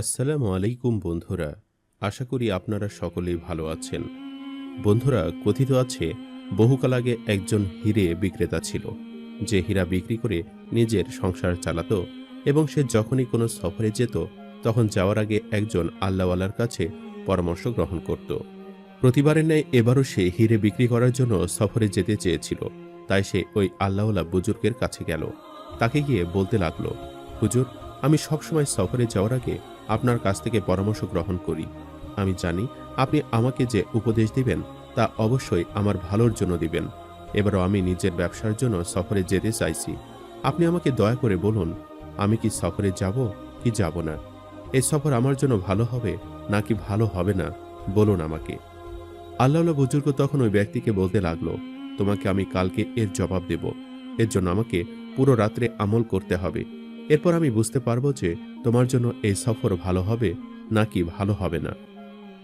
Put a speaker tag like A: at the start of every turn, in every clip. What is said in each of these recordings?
A: আসসালামু আলাইকুম বন্ধুরা, আশা করি আপনারা সকলেই ভালো আছেন। বন্ধুরা, কথিত আছে, বহুকাল আগে একজন হিরে বিক্রেতা ছিল, যে হীরা বিক্রি করে নিজের সংসার চালাতো এবং সে যখনই কোনো সফরে যেত, তখন যাওয়ার আগে একজন আল্লাহওয়ালার কাছে পরামর্শ গ্রহণ করত। প্রতিবারের ন্যায় এবারও সে হিরে বিক্রি করার জন্য সফরে যেতে চেয়েছিল, তাই সে ওই আল্লাহওয়ালা বুজুর্গের কাছে গেল। তাকে গিয়ে বলতে লাগল, হুজুর, আমি সবসময় সফরে যাওয়ার আগে আপনার কাছ থেকে পরামর্শ গ্রহণ করি। আমি জানি আপনি আমাকে যে উপদেশ দিবেন, তা অবশ্যই আমার ভালোর জন্য দিবেন। এবারও আমি নিজের ব্যবসার জন্য সফরে যেতে চাইছি। আপনি আমাকে দয়া করে বলুন, আমি কি সফরে যাব কি যাব না? এই সফর আমার জন্য ভালো হবে নাকি ভালো হবে না? বলুন আমাকে। আল্লাহ বুজুর্গ তখন ওই ব্যক্তিকে বলতে লাগল, তোমাকে আমি কালকে এর জবাব দেব। এর জন্য আমাকে পুরো রাত্রে আমল করতে হবে। এরপর আমি বুঝতে পারব যে তোমার জন্য এই সফর ভালো হবে নাকি ভালো হবে না।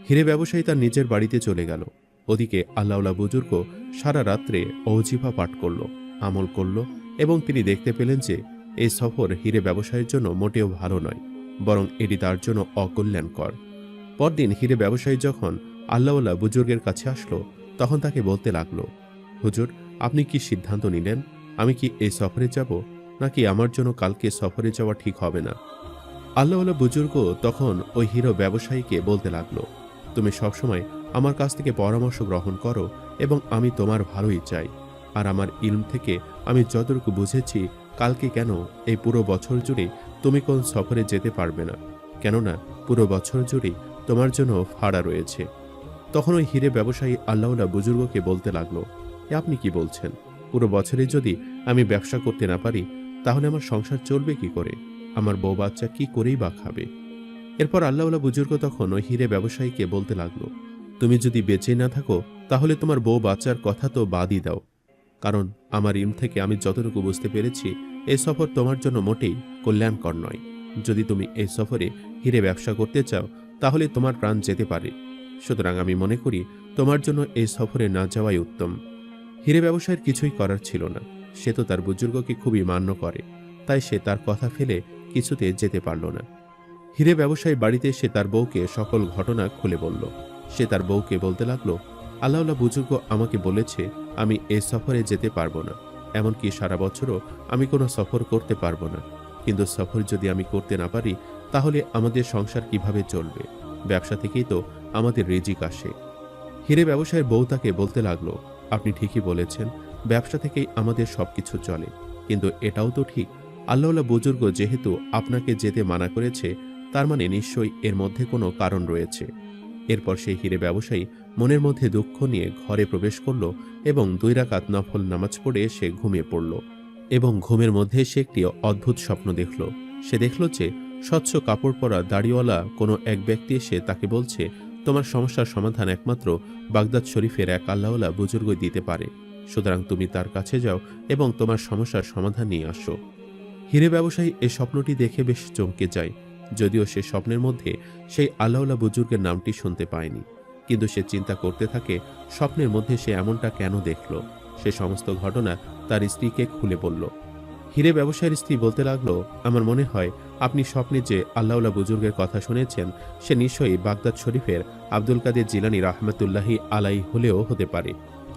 A: হিরে ব্যবসায়ী তার নিজের বাড়িতে চলে গেল। ওদিকে আল্লাউলা বুজুর্গ সারা রাত্রে অজিফা পাঠ করল, আমল করল এবং তিনি দেখতে পেলেন যে এই সফর হিরে ব্যবসায়ের জন্য মোটেও ভালো নয়, বরং এটি তার জন্য অকল্যাণকর। পরদিন হিরে ব্যবসায়ী যখন আল্লাহওয়ালা বুজুর্গের কাছে আসলো, তখন তাকে বলতে লাগল, হুজুর, আপনি কি সিদ্ধান্ত নিলেন? আমি কি এই সফরে যাব? নাকি আমার জন্য কালকে সফরে যাওয়া ঠিক হবে না? আল্লাহওয়ালা বুজুর্গ তখন ওই হিরো ব্যবসায়ীকে বলতে লাগল, তুমি সবসময় আমার কাছ থেকে পরামর্শ গ্রহণ করো এবং আমি তোমার ভালোই চাই। আর আমার ইলম থেকে আমি যতটুকু বুঝেছি, কালকে কেন এই পুরো বছর জুড়ে তুমি কোন সফরে যেতে পারবে না? কেননা পুরো বছর জুড়েই তোমার জন্য ভাড়া রয়েছে। তখন ওই হিরে ব্যবসায়ী আল্লাহলা বুজুর্গকে বলতে লাগল আপনি কি বলছেন? পুরো বছরে যদি আমি ব্যবসা করতে না পারি তাহলে আমার সংসার চলবে কি করে? আমার বউ বাচ্চা কি করেই বা খাবে? এরপর আল্লাহলা বুজুর্গ তখন ওই হিরে ব্যবসায়ীকে বলতে লাগল, তুমি যদি বেঁচে না থাকো, তাহলে তোমার বউ বাচ্চার কথা তো বাদই দাও। কারণ আমার ইম থেকে আমি যতটুকু বুঝতে পেরেছি, এই সফর তোমার জন্য মোটেই কল্যাণকর নয়। যদি তুমি এই সফরে হিরে ব্যবসা করতে চাও, তাহলে তোমার প্রাণ যেতে পারে। সুতরাং আমি মনে করি, তোমার জন্য এই সফরে না যাওয়াই উত্তম। হিরে ব্যবসায়ের কিছুই করার ছিল না। সে তো তার বুজুর্গকে খুবই মান্য করে, তাই সে তার কথা ফেলে কিছুতে যেতে পারল না। হিরে ব্যবসায়ী বাড়িতে সে তার বউকে সকল ঘটনা খুলে বলল। সে তার বউকে বলতে লাগল আল্লাহলা বুজুর্গ আমাকে বলেছে, আমি এ সফরে যেতে পারব না। এমনকি সারা বছরও আমি কোনো সফর করতে পারব না। কিন্তু সফর যদি আমি করতে না পারি, তাহলে আমাদের সংসার কীভাবে চলবে? ব্যবসা থেকেই তো আমাদের রিজিক আসে। হিরে ব্যবসায়ের বউ তাকে বলতে লাগল, আপনি ঠিকই বলেছেন ব্যবসা থেকেই আমাদের সবকিছু চলে। কিন্তু এটাও তো ঠিক আল্লাহলা বুজুর্গ যেহেতু আপনাকে যেতে মানা করেছে, তার মানে নিশ্চয়ই এর মধ্যে কোনো কারণ রয়েছে। এরপর সেই হিরে ব্যবসায়ী মনের মধ্যে দুঃখ নিয়ে ঘরে প্রবেশ করল এবং দুই রাকাত নফল নামাজ পড়ে সে ঘুমিয়ে পড়ল এবং ঘুমের মধ্যে সে একটি অদ্ভুত স্বপ্ন দেখল। সে দেখল যে স্বচ্ছ কাপড় পরা দাড়িওয়ালা কোনো এক ব্যক্তি এসে তাকে বলছে, তোমার সমস্যার সমাধান একমাত্র বাগদাদ শরীফের এক আল্লাহলা বুজুর্গই দিতে পারে। সুতরাং তুমি তার কাছে যাও এবং তোমার সমস্যার সমাধান নিয়ে আসো। হিরে ব্যবসায়ী এ স্বপ্নটি দেখে বেশ চমকে যায়, যদিও সে স্বপ্নের মধ্যে সেই আল্লাহলা বুজুর্গের নামটি শুনতে পায়নি। কিন্তু সে চিন্তা করতে থাকে, স্বপ্নের মধ্যে সে এমনটা কেন দেখল? সে সমস্ত ঘটনা তার স্ত্রীকে খুলে বলল। হিরে ব্যবসায়ীর স্ত্রী বলতে লাগল, আমার মনে হয় আপনি স্বপ্নে যে আল্লাহলা বুজুর্গের কথা শুনেছেন, সে নিশ্চয়ই বাগদাদ শরীফের আব্দুল কাদের জিলানি রহমতুল্লাহি আলাই হলেও হতে পারে।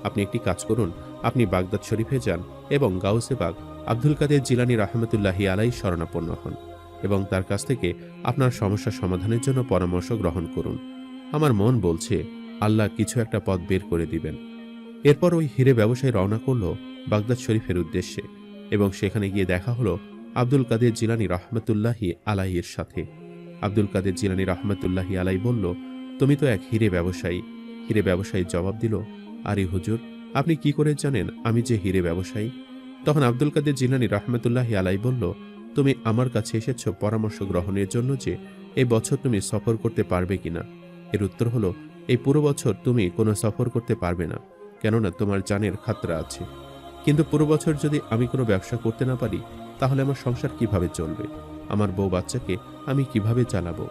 A: আপনি একটি কাজ করুন। আপনি বাগদাদ শরীফে যান এবং গাউসে বাগ আব্দুল কাদের জিলানি রহমতুল্লাহি আলাই শরণাপন্ন হন এবং তার কাছ থেকে আপনার সমস্যা সমাধানের জন্য পরামর্শ গ্রহণ করুন। আমার মন বলছে, আল্লাহ কিছু একটা পথ বের করে দিবেন। এরপর ওই হিরে ব্যবসায়ী রওনা করল বাগদাদ শরীফের উদ্দেশ্যে এবং সেখানে গিয়ে দেখা হলো আব্দুল কাদের জিলানি রহমতুল্লাহি আলাইয়ের সাথে। আব্দুল কাদের জিলানি রহমতুল্লাহি আলাই বলল, তুমি তো এক হিরে ব্যবসায়ী। হিরে ব্যবসায়ী জবাব দিল আরে হুজুর, আপনি কি করে জানেন আমি যে হিরে ব্যবসায়ী? তখন আব্দুল কাদের জিলানি রহমতুল্লাহি আলাই বলল, তুমি আমার কাছে এসেছ পরামর্শ গ্রহণের জন্য যে এই বছর তুমি সফর করতে পারবে কিনা। এর উত্তর হলো, এই পুরো বছর তুমি কোনো সফর করতে পারবে না, কেননা তোমার জানের খাতরা আছে। কিন্তু পুরো বছর যদি আমি কোনো ব্যবসা করতে না পারি, তাহলে আমার সংসার কীভাবে চলবে? আমার বউ বাচ্চাকে আমি কীভাবে চালাবো?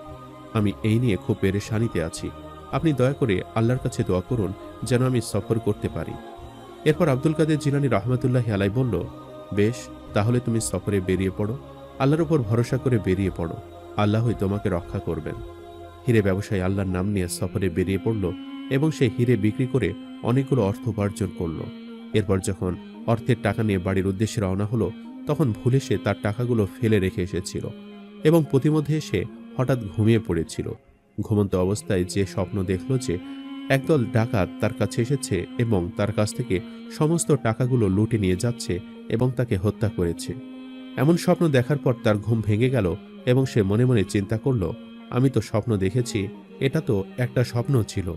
A: আমি এই নিয়ে খুব পেরেশানিতে আছি। আপনি দয়া করে আল্লাহর কাছে দোয়া করুন যেন আমি সফর করতে পারি। এরপর আব্দুল কাদের জিলানি রহমতুল্লাহ আলাই বলল, বেশ, তাহলে তুমি সফরে বেরিয়ে পড়ো। আল্লাহর উপর ভরসা করে বেরিয়ে পড়ো। আল্লাহই তোমাকে রক্ষা করবেন। হিরে ব্যবসায়ী আল্লাহর নাম নিয়ে সফরে বেরিয়ে পড়ল এবং সে হিরে বিক্রি করে অনেকগুলো অর্থ উপার্জন করল। এরপর যখন অর্থের টাকা নিয়ে বাড়ির উদ্দেশ্যে রওনা হলো, তখন ভুলে সে তার টাকাগুলো ফেলে রেখে এসেছিল এবং প্রতিমধ্যে সে হঠাৎ ঘুমিয়ে পড়েছিল। ঘুমন্ত অবস্থায় যে স্বপ্ন দেখল যে একদল ডাকাত তার কাছে এসেছে এবং তার কাছ থেকে সমস্ত টাকাগুলো লুটে নিয়ে যাচ্ছে এবং তাকে হত্যা করেছে। এমন স্বপ্ন দেখার পর তার ঘুম ভেঙে গেল এবং সে মনে মনে চিন্তা করল, আমি তো স্বপ্ন দেখেছি, এটা তো একটা স্বপ্ন ছিল।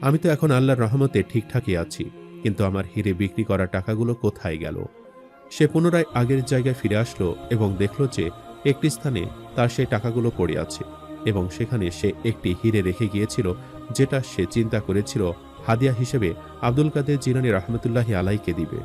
A: আমি তো এখন আল্লাহর রহমতে ঠিকঠাকই আছি, কিন্তু আমার হিরে বিক্রি করা টাকাগুলো কোথায় গেল? সে পুনরায় আগের জায়গায় ফিরে আসলো এবং দেখল যে একটি স্থানে তার সেই টাকাগুলো পড়ে আছে। এবং সেখানে সে একটি হিরে রেখে গিয়েছিল, যেটা সে চিন্তা করেছিল হাদিয়া হিসেবে আব্দুল কাদের জিলানি রহমতুল্লাহি আলাইকে দিবে।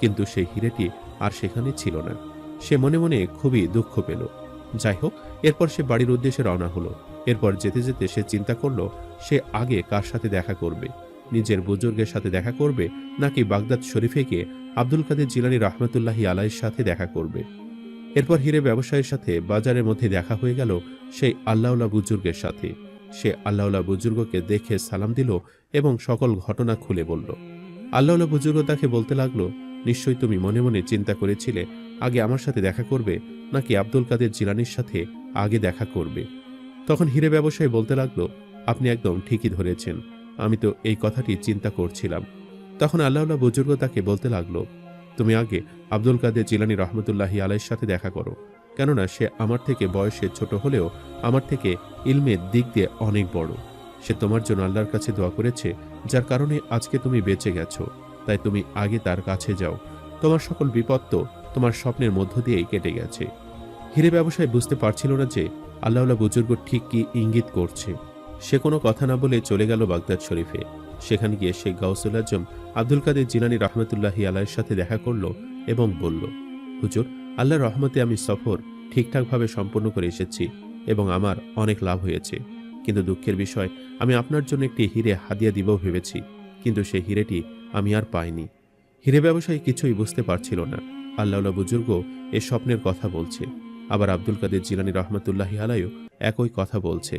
A: কিন্তু সেই হিরেটি আর সেখানে ছিল না। সে মনে মনে খুবই দুঃখ পেল। যাই হোক, এরপর সে বাড়ির উদ্দেশ্যে রওনা হলো। এরপর যেতে যেতে সে চিন্তা করল, সে আগে কার সাথে দেখা করবে? নিজের বুজুর্গের সাথে দেখা করবে, নাকি বাগদাদ শরীফে গিয়ে আব্দুল কাদের জিলানি রহমতুল্লাহি আলাইয়ের সাথে দেখা করবে? এরপর হিরে ব্যবসায়ীর সাথে বাজারের মধ্যে দেখা হয়ে গেল সেই আল্লাউলা বুজুর্গের সাথে। সে আল্লাউলা বুজুর্গকে দেখে সালাম দিল এবং সকল ঘটনা খুলে বলল। আল্লাউলা বুজুর্গ তাকে বলতে লাগল, নিশ্চয়ই তুমি মনে মনে চিন্তা করেছিলে, আগে আমার সাথে দেখা করবে, নাকি আব্দুল কাদের জিলানির সাথে আগে দেখা করবে? তখন হিরে ব্যবসায়ী বলতে লাগল, আপনি একদম ঠিকই ধরেছেন, আমি তো এই কথাটি চিন্তা করছিলাম। তখন আল্লাহল্লাহ বুজুর্গ তাকে বলতে লাগল তুমি আগে আব্দুল কাদের জিলানি রহমতুল্লাহি আলাইয়ের সাথে দেখা করো। কেননা সে আমার থেকে বয়সে ছোট হলেও আমার থেকে ইলমের দিক দিয়ে অনেক বড়। সে তোমার জন্য আল্লাহর কাছে দোয়া করেছে, যার কারণে আজকে তুমি বেঁচে গেছো। তাই তুমি আগে তার কাছে যাও। তোমার সকল বিপদ তো তোমার স্বপ্নের মধ্য দিয়েই কেটে গেছে। হিরে ব্যবসায় বুঝতে পারছিল না যে আল্লাহল্লাহ বুজুর্গ ঠিক কি ইঙ্গিত করছে। সে কোনো কথা না বলে চলে গেল বাগদাদ শরীফে। সেখানে গিয়ে শেখ গাউসুল আজম আব্দুল কাদের জিলানি রহমতুল্লাহি আলাইয়ের সাথে দেখা করল এবং বলল, হুজুর, আল্লাহর রহমতে আমি সফর ঠিকঠাকভাবে সম্পন্ন করে এসেছি এবং আমার অনেক লাভ হয়েছে। কিন্তু দুঃখের বিষয়, আমি আপনার জন্য একটি হিরে হাদিয়া দিব ভেবেছি, কিন্তু সেই হিরেটি আমি আর পাইনি। হিরে ব্যবসায়ী কিছুই বুঝতে পারছিল না। আল্লাহ বুজুর্গ এ স্বপ্নের কথা বলছে। আবার আব্দুল কাদের জিলানি রহমতুল্লাহি আলাইও একই কথা বলছে।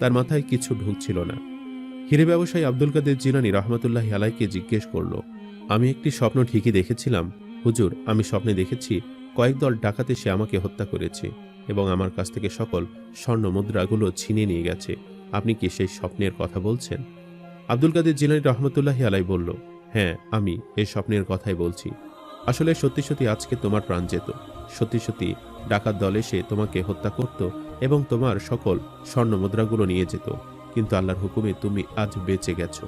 A: তার মাথায় কিছু ঢুকছিল না। হিরে ব্যবসায়ী আব্দুল কাদের জিলানি রহমতুল্লাহ আলাইকে জিজ্ঞেস করল, আমি একটি স্বপ্ন ঠিকই দেখেছিলাম। হুজুর, আমি স্বপ্নে দেখেছি, কয়েক দল ডাকাতে সে আমাকে হত্যা করেছে এবং আমার কাছ থেকে সকল স্বর্ণ মুদ্রাগুলো ছিনিয়ে নিয়ে গেছে। আপনি কি সেই স্বপ্নের কথা বলছেন? আব্দুল কাদের জিলানি রহমতুল্লাহি আলাই বলল হ্যাঁ আমি এই স্বপ্নের কথাই বলছি। আসলে সত্যি সত্যি আজকে তোমার প্রাণ যেত। সত্যি সত্যি ডাকাত দল এসে তোমাকে হত্যা করত এবং তোমার সকল স্বর্ণ মুদ্রাগুলো নিয়ে যেত। কিন্তু আল্লাহর হুকুমে তুমি আজ বেঁচে গেছো।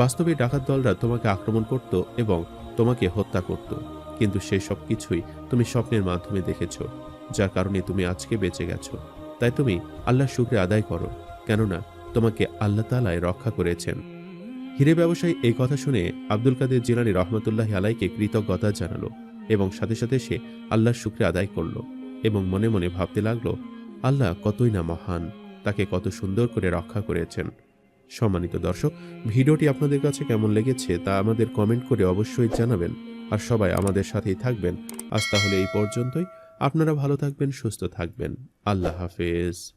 A: বাস্তবে ডাকাত দলরা তোমাকে আক্রমণ করত এবং তোমাকে হত্যা করত। কিন্তু সেই সব কিছুই তুমি স্বপ্নের মাধ্যমে দেখেছ, যার কারণে তুমি আজকে বেঁচে গেছো। তাই তুমি আল্লাহর শুক্রে আদায় করো, কেননা তোমাকে আল্লাহ তালায় রক্ষা করেছেন। হিরে ব্যবসায়ী এই কথা শুনে আব্দুল কাদের জিলানি রহমতুল্লাহ আলাইকে কৃতজ্ঞতা জানালো এবং সাথে সাথে সে আল্লাহর শুক্রে আদায় করল এবং মনে মনে ভাবতে লাগল, আল্লাহ কতই না মহান। তাকে কত সুন্দর করে রক্ষা করেছেন। সম্মানিত দর্শক, ভিডিওটি আপনাদের কাছে কেমন লেগেছে তা আমাদের কমেন্ট করে অবশ্যই জানাবেন। আর সবাই আমাদের সাথেই থাকবেন। আজ তাহলে এই পর্যন্তই। আপনারা ভালো থাকবেন, সুস্থ থাকবেন। আল্লাহ হাফেজ।